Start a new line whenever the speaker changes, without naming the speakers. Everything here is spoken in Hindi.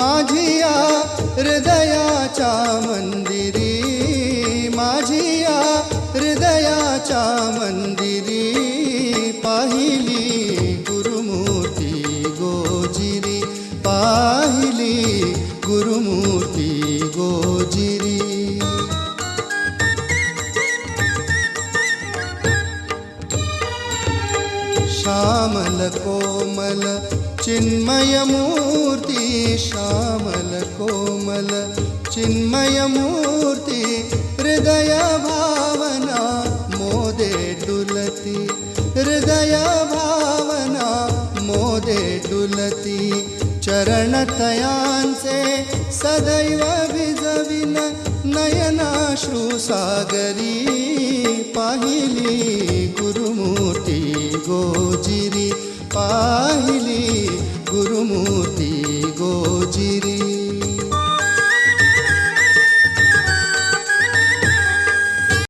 माझिया हृदयाच्या मंदिरी, माझिया हृदयाच्या मंदिरी, पाहिली गुरुमूर्ती गोजिरी, पाहिली गुरुमूर्ती गोजिरी। श्यामल कोमल चिन्मय मूर्ती श्यामल कोमल चिन्मय मूर्ती हृदय भावना मोदे डुलती। हृदय भावना मोदे डुलती। चरणतयांचे सदैव भिजविन नयनाश्रू सागरी। पाहिली गुरुमूर्ती गो